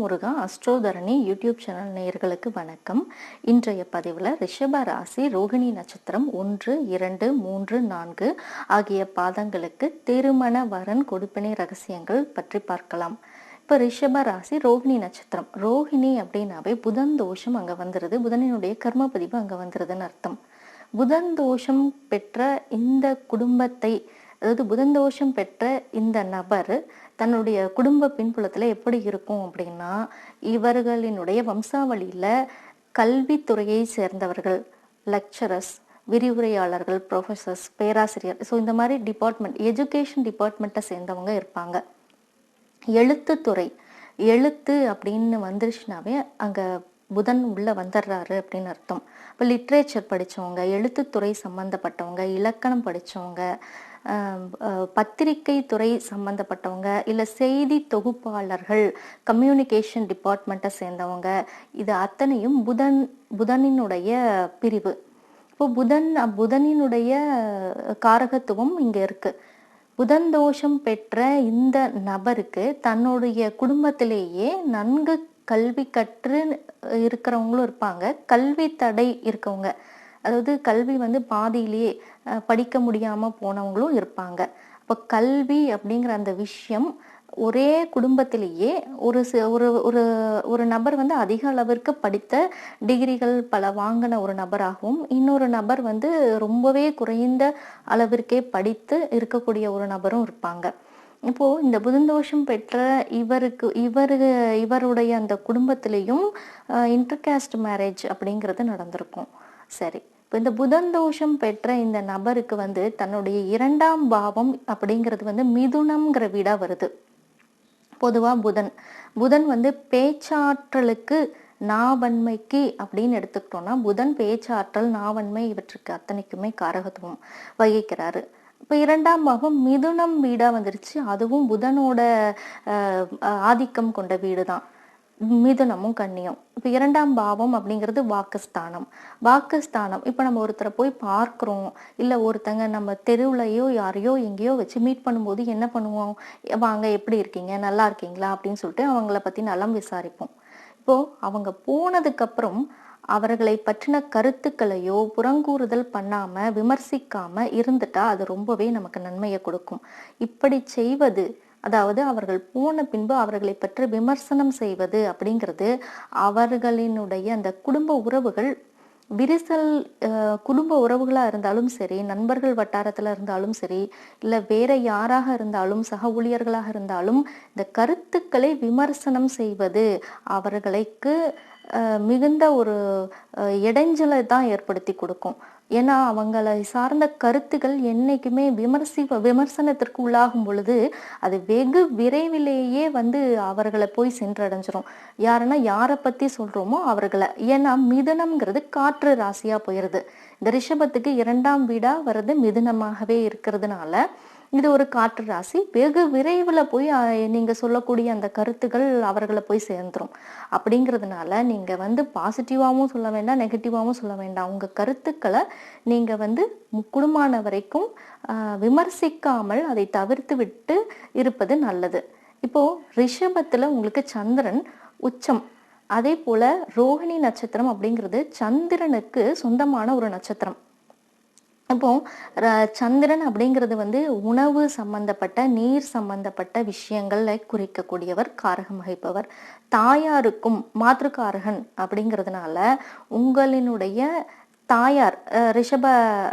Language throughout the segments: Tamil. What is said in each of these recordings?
முருகா அஸ்ட்ரோதரணி யூடியூப் சேனல் நேயர்களுக்கு வணக்கம். இன்றைய பதிவில் ரிஷப ராசி ரோகிணி நட்சத்திரம் ஒன்று இரண்டு மூன்று நான்கு ஆகிய பாதங்களுக்கு திருமண வரன் கொடுப்பினை ரகசியங்கள் பற்றி பார்க்கலாம். இப்போ ரிஷப ராசி ரோகிணி நட்சத்திரம். ரோகிணி அப்படின்னாவே புதன் தோஷம் அங்கே வந்துடுது புதனினுடைய கர்ம பதிவு அங்கே வந்துடுதுன்னு அர்த்தம். புதன் தோஷம் பெற்ற இந்த குடும்பத்தை அதாவது புதன் தோஷம் பெற்ற இந்த நபர் தன்னுடைய குடும்ப பின்புலத்தில் எப்படி இருக்கும் அப்படின்னா இவர்களினுடைய வம்சாவளியில் கல்வித்துறையை சேர்ந்தவர்கள் லெக்சரர்ஸ் விரிவுரையாளர்கள் ப்ரொஃபஸர்ஸ் பேராசிரியர் ஸோ இந்த மாதிரி டிபார்ட்மெண்ட் எஜுகேஷன் டிபார்ட்மெண்ட்டை சேர்ந்தவங்க இருப்பாங்க. எழுத்துத்துறை எழுத்து அப்படின்னு வந்துருச்சுனாவே அங்கே புதன் உள்ளே வந்துடுறாரு அப்படின்னு அர்த்தம். இப்போ லிட்ரேச்சர் படித்தவங்க எழுத்துத்துறை சம்மந்தப்பட்டவங்க இலக்கணம் படித்தவங்க பத்திரிகை துறை சம்மந்தப்பட்டவங்க இல்லை செய்தி தொகுப்பாளர்கள் கம்யூனிகேஷன் டிபார்ட்மெண்ட்டை சேர்ந்தவங்க இது அத்தனையும் புதன் புதனினுடைய பிரிவு. இப்போ புதன் புதனினுடைய காரகத்துவம் இங்கே இருக்குது புதன் தோஷம் பெற்ற இந்த நபருக்கு தன்னுடைய குடும்பத்திலேயே நன்கு கல்வி கற்று இருக்கிறவங்களும் இருப்பாங்க. கல்வி தடை இருக்கவங்க. அதாவது கல்வி வந்து பாதியிலேயே படிக்க முடியாமல் போனவங்களும் இருப்பாங்க. இப்போ கல்வி அப்படிங்கிற அந்த விஷயம் ஒரே குடும்பத்திலேயே ஒரு ஒரு ஒரு ஒரு நபர் வந்து அதிக அளவிற்கு படித்த டிகிரிகள் பல வாங்கின ஒரு நபராகவும் இன்னொரு நபர் வந்து ரொம்பவே குறைந்த அளவிற்கே படித்து இருக்கக்கூடிய ஒரு நபரும் இருப்பாங்க. இப்போ இந்த புதந்தோஷம் பெற்ற இவருக்கு இவரு இவருடைய அந்த குடும்பத்திலையும் இன்டர்காஸ்ட் மேரேஜ் அப்படிங்கிறது நடந்திருக்கும். சரி. இப்போ இந்த புதன் தோஷம் பெற்ற இந்த நபருக்கு வந்து தன்னுடைய இரண்டாம் பாவம் அப்படிங்கிறது வந்து மிதுனம்ங்கிற வீடா வருது. பொதுவா புதன். புதன் வந்து பேச்சாற்றலுக்கு நாவன்மைக்கு அப்படின்னு எடுத்துக்கிட்டோம்னா புதன் பேச்சாற்றல் நாவன்மை இவற்றுக்கு அத்தனைக்குமே காரகத்துவம் வகிக்கிறாரு. இப்போ இரண்டாம் பாகம் மிதுனம் வீடாக வந்துருச்சு. அதுவும் புதனோட ஆதிக்கம் கொண்ட வீடு தான் மிதுனமும் கண்ணியம். இப்போ இரண்டாம் பாவம் அப்படிங்கிறது வாக்குஸ்தானம். வாக்குஸ்தானம். இப்போ நம்ம ஒருத்தரை போய் பார்க்குறோம். இல்லை ஒருத்தங்க நம்ம தெருவுலையோ யாரையோ எங்கேயோ வச்சு மீட் பண்ணும்போது என்ன பண்ணுவோம்? வாங்க எப்படி இருக்கீங்க? நல்லா இருக்கீங்களா? அப்படின்னு சொல்லிட்டு அவங்கள பற்றி நலம் விசாரிப்போம். இப்போது அவங்க போனதுக்கப்புறம் அவர்களை பற்றின கருத்துக்களையோ புறங்கூறுதல் பண்ணாமல் விமர்சிக்காமல் இருந்துட்டா அது ரொம்பவே நமக்கு நன்மையை கொடுக்கும். இப்படி செய்வது அதாவது அவர்கள் போன பின்பு அவர்களை பற்றி விமர்சனம் செய்வது அப்படிங்கிறது அவர்களினுடைய அந்த குடும்ப உறவுகள் விரிசல் குடும்ப உறவுகளாக இருந்தாலும் சரி நண்பர்கள் வட்டாரத்தில் இருந்தாலும் சரி இல்லை வேற யாராக இருந்தாலும் சக ஊழியர்களாக இருந்தாலும் இந்த கருத்துக்களை விமர்சனம் செய்வது அவர்களுக்கு மிகுந்த ஒரு இடைஞ்சலை தான் ஏற்படுத்தி கொடுக்கும். ஏன்னா அவங்களை சார்ந்த கருத்துக்கள் என்றைக்குமே விமர்சி விமர்சனத்திற்கு உள்ளாகும் பொழுது அது வெகு விரைவிலேயே வந்து அவர்களை போய் சென்றடைஞ்சிரும். யாருன்னா யாரை பற்றி சொல்கிறோமோ அவர்களை. ஏன்னா மிதனம்ங்கிறது காற்று ராசியாக போயிடுது இந்த ரிஷபத்துக்கு இரண்டாம் வீடாக வர்றது மிதுனமாகவே இருக்கிறதுனால இது ஒரு காற்று ராசி. வெகு விரைவில் போய் நீங்கள் சொல்லக்கூடிய அந்த கருத்துக்கள் அவர்களை போய் சேர்ந்துரும். அப்படிங்கிறதுனால நீங்கள் வந்து பாசிட்டிவாகவும் சொல்ல வேண்டாம் நெகட்டிவாகவும் சொல்ல வேண்டாம். உங்கள் கருத்துக்களை நீங்கள் வந்து குடும்பமான வரைக்கும் விமர்சிக்காமல் அதை தவிர்த்து விட்டு இருப்பது நல்லது. இப்போது ரிஷபத்தில் உங்களுக்கு சந்திரன் உச்சம். அதே போல ரோஹிணி நட்சத்திரம் அப்படிங்கிறது சந்திரனுக்கு சொந்தமான ஒரு நட்சத்திரம். அப்போ சந்திரன் அப்படிங்கிறது வந்து உணவு சம்பந்தப்பட்ட நீர் சம்பந்தப்பட்ட விஷயங்களை குறிக்கக்கூடியவர் காரகம் வகிப்பவர். தாயாருக்கும் மாற்றுக்காரகன் அப்படிங்கிறதுனால உங்களினுடைய தாயார் ரிஷப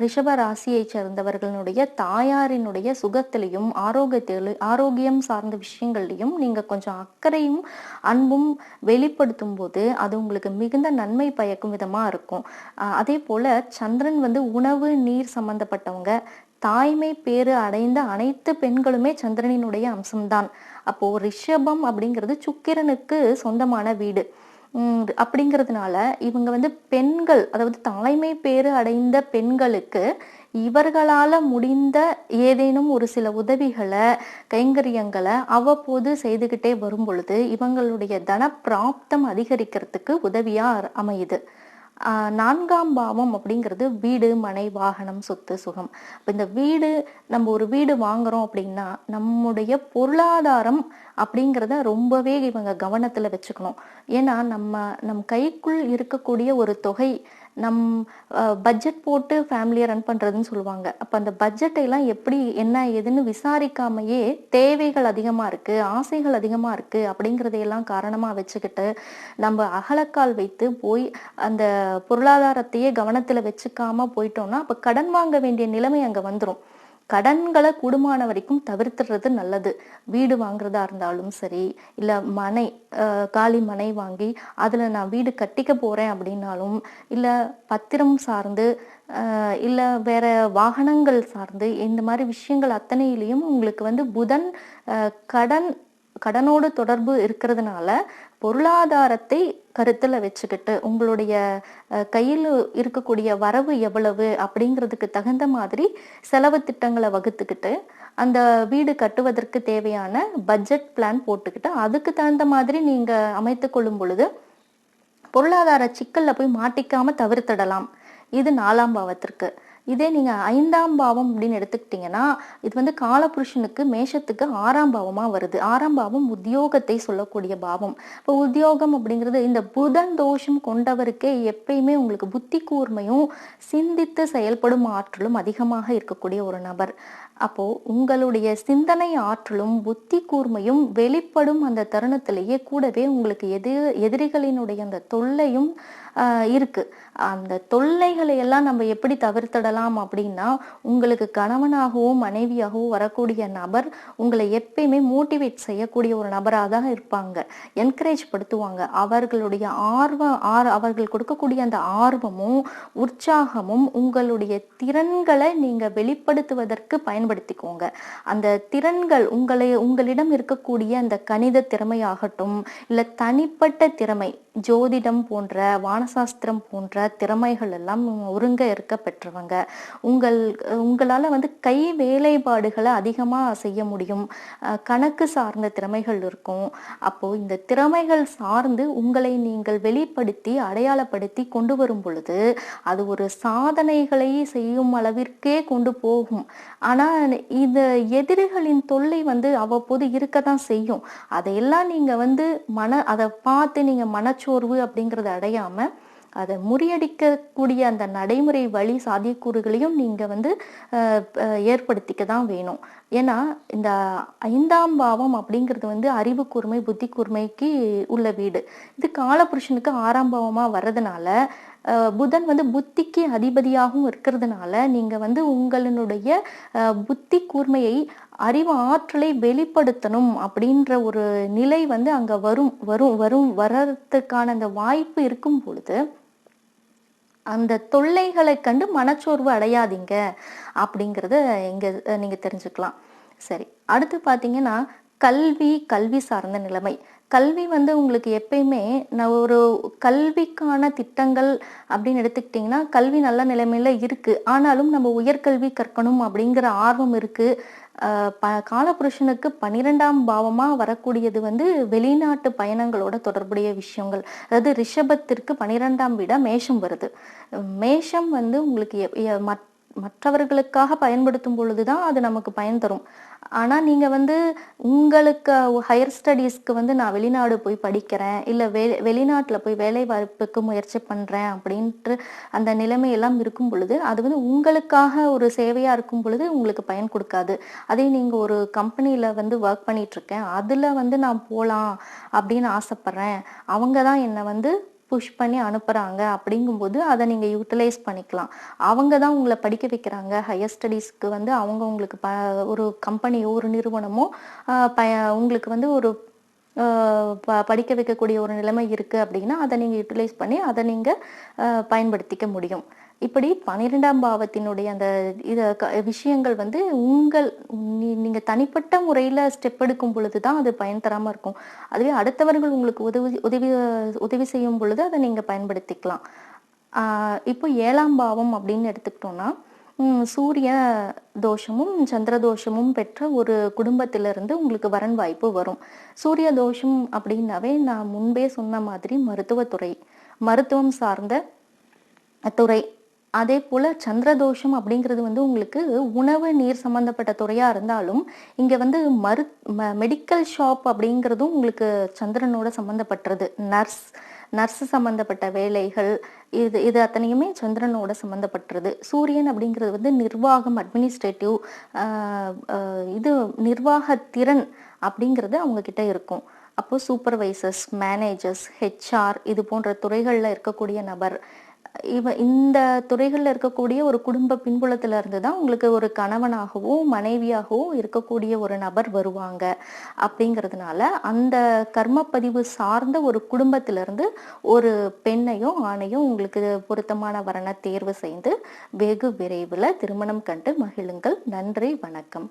ரிஷப ராசியை சேர்ந்தவர்களுடைய தாயாரினுடைய சுகத்திலையும் ஆரோக்கியத்திலும் ஆரோக்கியம் சார்ந்த விஷயங்கள்லையும் நீங்கள் கொஞ்சம் அக்கறையும் அன்பும் வெளிப்படுத்தும் போது அது உங்களுக்கு மிகுந்த நன்மை பயக்கும் விதமாக இருக்கும். அதே போல் சந்திரன் வந்து உணவு நீர் சம்பந்தப்பட்டவங்க. தாய்மை பேறு அடைந்த அனைத்து பெண்களுமே சந்திரனினுடைய அம்சம்தான். அப்போது ரிஷபம் அப்படிங்கிறது சுக்கிரனுக்கு சொந்தமான வீடு. அப்படிங்கிறதுனால இவங்க வந்து பெண்கள் அதாவது தலைமை பேறு அடைந்த பெண்களுக்கு இவர்களால் முடிந்த ஏதேனும் ஒரு சில உதவிகளை கைங்கரியங்களை அவ்வப்போது செய்துகிட்டே வரும் பொழுது இவங்களுடைய தன பிராப்தம் அதிகரிக்கிறதுக்கு உதவியா அமையுது. நான்காம் பாவம் அப்படிங்கிறது வீடு மனை வாகனம் சொத்து சுகம். இப்போ இந்த வீடு நம்ம ஒரு வீடு வாங்குறோம் அப்படின்னா நம்முடைய பொருளாதாரம் அப்படிங்கிறத ரொம்பவே இவங்க கவனத்துல வச்சுக்கணும். ஏன்னா நம்ம நம் கைக்குள் இருக்கக்கூடிய ஒரு தொகை நம் பட்ஜெட் போட்டு ஃபேமிலியை ரன் பண்ணுறதுன்னு சொல்லுவாங்க. அப்போ அந்த பட்ஜெட்டை எல்லாம் எப்படி என்ன ஏதுன்னு விசாரிக்காமையே தேவைகள் அதிகமாக இருக்குது ஆசைகள் அதிகமாக இருக்குது அப்படிங்கிறதையெல்லாம் காரணமாக வச்சுக்கிட்டு நம்ம அகலக்கால் வைத்து போய் அந்த பொருளாதாரத்தையே கவனத்தில் வச்சுக்காமல் போயிட்டோம்னா அப்போ கடன் வாங்க வேண்டிய நிலைமை அங்கே வந்துடும் கடன்களை கூடுமான வரைக்கும் தவிர்த்துறது நல்லது. வீடு வாங்குறதா இருந்தாலும் சரி இல்ல மனை காலி மனை வாங்கி அதுல நான் வீடு கட்டிக்க போறேன் அப்படின்னாலும் இல்ல பத்திரம் சார்ந்து இல்லை இல்ல வேற வாகனங்கள் சார்ந்து இந்த மாதிரி விஷயங்கள் அத்தனையிலையும் உங்களுக்கு வந்து புதன் கடன் கடனோடு தொடர்பு இருக்கிறதுனால பொருளாதாரத்தை கருத்தில் வச்சுக்கிட்டு உங்களுடைய கையில் இருக்கக்கூடிய வரவு எவ்வளவு அப்படிங்கிறதுக்கு தகுந்த மாதிரி செலவு திட்டங்களை வகுத்துக்கிட்டு அந்த வீடு கட்டுவதற்கு தேவையான பட்ஜெட் பிளான் போட்டுக்கிட்டு அதுக்கு தகுந்த மாதிரி நீங்கள் அமைத்து கொள்ளும் பொழுது பொருளாதார சிக்கலில் போய் மாட்டிக்காமல் தவிர்த்திடலாம். இது நாலாம் பாவத்திற்கு. இதே நீங்க ஐந்தாம் பாவம் அப்படின்னு எடுத்துக்கிட்டீங்கன்னா இது வந்து காலபுருஷனுக்கு மேஷத்துக்கு ஆறாம் பாவமா வருது. ஆறாம் பாவம் உத்தியோகத்தை சொல்லக்கூடிய பாவம். இப்போ உத்தியோகம் அப்படிங்கிறது இந்த புதன் தோஷம் கொண்டவருக்கே எப்பயுமே உங்களுக்கு புத்தி கூர்மையும் சிந்தித்து செயல்படும் ஆற்றலும் அதிகமாக இருக்கக்கூடிய ஒரு நபர். அப்போ உங்களுடைய சிந்தனை ஆற்றலும் புத்தி கூர்மையும் வெளிப்படும் அந்த தருணத்திலேயே கூடவே உங்களுக்கு எதிர் எதிரிகளினுடைய அந்த தொல்லையும் இருக்குது இருக்கு. அந்த தொல்லைகளை எல்லாம் நம்ம எப்படி தவிர்த்திடலாம் அப்படின்னா உங்களுக்கு கணவனாகவோ மனைவியாகவோ வரக்கூடிய நபர் உங்களை எப்பயுமே மோட்டிவேட் செய்யக்கூடிய ஒரு நபராக தான் இருப்பாங்க. என்கரேஜ் படுத்துவாங்க. அவர்களுடைய ஆர்வம் ஆர் அவர்கள் கொடுக்கக்கூடிய அந்த ஆர்வமும் உற்சாகமும் உங்களுடைய திறன்களை நீங்க வெளிப்படுத்துவதற்கு பயன்படுத்திக்கோங்க. அந்த திறன்கள் உங்களை உங்களிடம் இருக்கக்கூடிய அந்த கணித திறமையாகட்டும் இல்லை தனிப்பட்ட திறமை ஜோதிடம் போன்ற வானசாஸ்திரம் போன்ற திறமைகள் எல்லாம் ஒருங்க இருக்க பெற்றவங்க. உங்கள் உங்களால் வந்து கை வேலைப்பாடுகளை அதிகமாக செய்ய முடியும். கணக்கு சார்ந்த திறமைகள் இருக்கும். அப்போ இந்த திறமைகள் சார்ந்து உங்களை நீங்கள் வெளிப்படுத்தி அடையாளப்படுத்தி கொண்டு வரும் பொழுது அது ஒரு சாதனைகளை செய்யும் அளவிற்கே கொண்டு போகும். ஆனால் இந்த எதிரிகளின் தொல்லை வந்து அவ்வப்போது இருக்க தான் செய்யும். அதையெல்லாம் நீங்கள் வந்து மன அதை பார்த்து நீங்கள் மனச்சு மனச்சோர்வு அப்படிங்கிறத அடையாம அதை முறியடிக்கக்கூடிய அந்த நடைமுறை வழி சாத்தியக்கூறுகளையும் நீங்கள் வந்து ஏற்படுத்திக்க தான் வேணும். ஏன்னா இந்த ஐந்தாம் பாவம் அப்படிங்கிறது வந்து அறிவு கூர்மை புத்தி கூர்மைக்கு உள்ள வீடு. இது காலபுருஷனுக்கு ஆறாம் பாவமாக வர்றதுனால புதன் வந்து புத்திக்கு அதிபதியாகவும் இருக்கிறதுனால நீங்க வந்து உங்களுடைய புத்தி கூர்மையை அறிவு ஆற்றலை வெளிப்படுத்தணும் அப்படின்ற ஒரு நிலை வந்து அங்க வரும் வரும் வரும் வர்றதுக்கான அந்த வாய்ப்பு இருக்கும் பொழுது அந்த தொல்லைகளை கண்டு மனச்சோர்வு அடையாதீங்க அப்படிங்கிறத இங்க நீங்க தெரிஞ்சுக்கலாம். சரி அடுத்து பாத்தீங்கன்னா கல்வி கல்வி சார்ந்த நிலைமை. கல்வி வந்து உங்களுக்கு எப்பயுமே நான் ஒரு கல்விக்கான திட்டங்கள் அப்படின்னு எடுத்துக்கிட்டிங்கன்னா கல்வி நல்ல நிலைமையில் இருக்குது ஆனாலும் நம்ம உயர்கல்வி கற்கணும் அப்படிங்கிற ஆர்வம் இருக்குது ப காலபுருஷனுக்கு பன்னிரெண்டாம் பாவமாக வரக்கூடியது வந்து வெளிநாட்டு பயணங்களோட தொடர்புடைய விஷயங்கள். அதாவது ரிஷபத்திற்கு பன்னிரெண்டாம் விட மேஷம் வருது. மேஷம் வந்து உங்களுக்கு மற்ற மற்றவர்களுக்காக பயன்படுத்தும் பொழுதுதான் அது நமக்கு பயன் தரும். ஆனா நீங்க வந்து உங்களுக்கு ஹையர் ஸ்டடீஸ்க்கு வந்து நான் வெளிநாடு போய் படிக்கிறேன் இல்ல வெ வெளிநாட்டுல போய் வேலை வாய்ப்புக்கு முயற்சி பண்றேன் அப்படின்ட்டு அந்த நிலைமை எல்லாம் இருக்கும் பொழுது அது வந்து உங்களுக்காக ஒரு சேவையா இருக்கும் பொழுது உங்களுக்கு பயன் கொடுக்காது. அதே நீங்க ஒரு கம்பெனில வந்து ஒர்க் பண்ணிட்டு இருக்கேன் அதுல வந்து நான் போலாம் அப்படின்னு ஆசைப்படுறேன் அவங்க தான் என்னை வந்து புஷ் பண்ணி அனுப்புறாங்க அப்படிங்கும்போது அதை நீங்க யூட்டிலைஸ் பண்ணிக்கலாம். அவங்க தான் உங்களை படிக்க வைக்கிறாங்க. ஹையர் ஸ்டடீஸ்க்கு வந்து அவங்க உங்களுக்கு ப ஒரு கம்பெனியோ ஒரு நிறுவனமோ ஆஹ் ப உங்களுக்கு வந்து ஒரு ஆஹ் ப- படிக்க வைக்கக்கூடிய ஒரு நிலைமை இருக்கு அப்படின்னா அதை நீங்க யூட்டிலைஸ் பண்ணி அதை நீங்க பயன்படுத்திக்க முடியும். இப்படி பன்னிரெண்டாம் பாவத்தினுடைய அந்த இத க- விஷயங்கள் வந்து உங்கள் நீங்கள் நீங்க தனிப்பட்ட முறையில ஸ்டெப் எடுக்கும் பொழுது தான் அது பயன் தராம இருக்கும். அதுவே அடுத்தவர்கள் உங்களுக்கு உதவி உதவி உதவி செய்யும் பொழுது அதை நீங்க பயன்படுத்திக்கலாம். ஆஹ் இப்போ ஏழாம் பாவம் அப்படின்னு எடுத்துக்கிட்டோம்னா சூரிய தோஷமும் சந்திர தோஷமும் பெற்ற ஒரு குடும்பத்திலிருந்து உங்களுக்கு வரன் வாய்ப்பு வரும். சூரிய தோஷம் அப்படின்னாவே நான் முன்பே சொன்ன மாதிரி மருத்துவத்துறை மருத்துவம் சார்ந்த துறை அதே போல சந்திரதோஷம் அப்படிங்கிறது வந்து உங்களுக்கு உணவு நீர் சம்பந்தப்பட்ட துறையா இருந்தாலும் இங்க வந்து மரு மெடிக்கல் ஷாப் அப்படிங்கிறதும் உங்களுக்கு சந்திரனோட சம்பந்தப்பட்டது. நர்ஸ் நர்ஸ் சம்பந்தப்பட்ட வேலைகள் இது இது அத்தனையுமே சந்திரனோட சம்மந்தப்பட்டது சூரியன் அப்படிங்கிறது வந்து நிர்வாகம் அட்மினிஸ்ட்ரேட்டிவ் இது நிர்வாக திறன் அப்படிங்கிறது அவங்க கிட்ட இருக்கும். அப்போ சூப்பர்வைசர்ஸ் மேனேஜர்ஸ் ஹெச்ஆர் இது போன்ற துறைகளில் இருக்கக்கூடிய நபர் இவ இந்த துறைகளில் இருக்கக்கூடிய ஒரு குடும்ப பின்புலத்துல இருந்து தான் உங்களுக்கு ஒரு கணவனாகவோ மனைவியாகவோ இருக்கக்கூடிய ஒரு நபர் வருவாங்க. அப்படிங்கிறதுனால அந்த கர்மப்பதிவு சார்ந்த ஒரு குடும்பத்திலிருந்து ஒரு பெண்ணையும் ஆணையும் உங்களுக்கு பொருத்தமான வரனை தேர்வு செய்து வெகு விரைவில் திருமணம் கண்டு மகிழுங்கள். நன்றி வணக்கம்.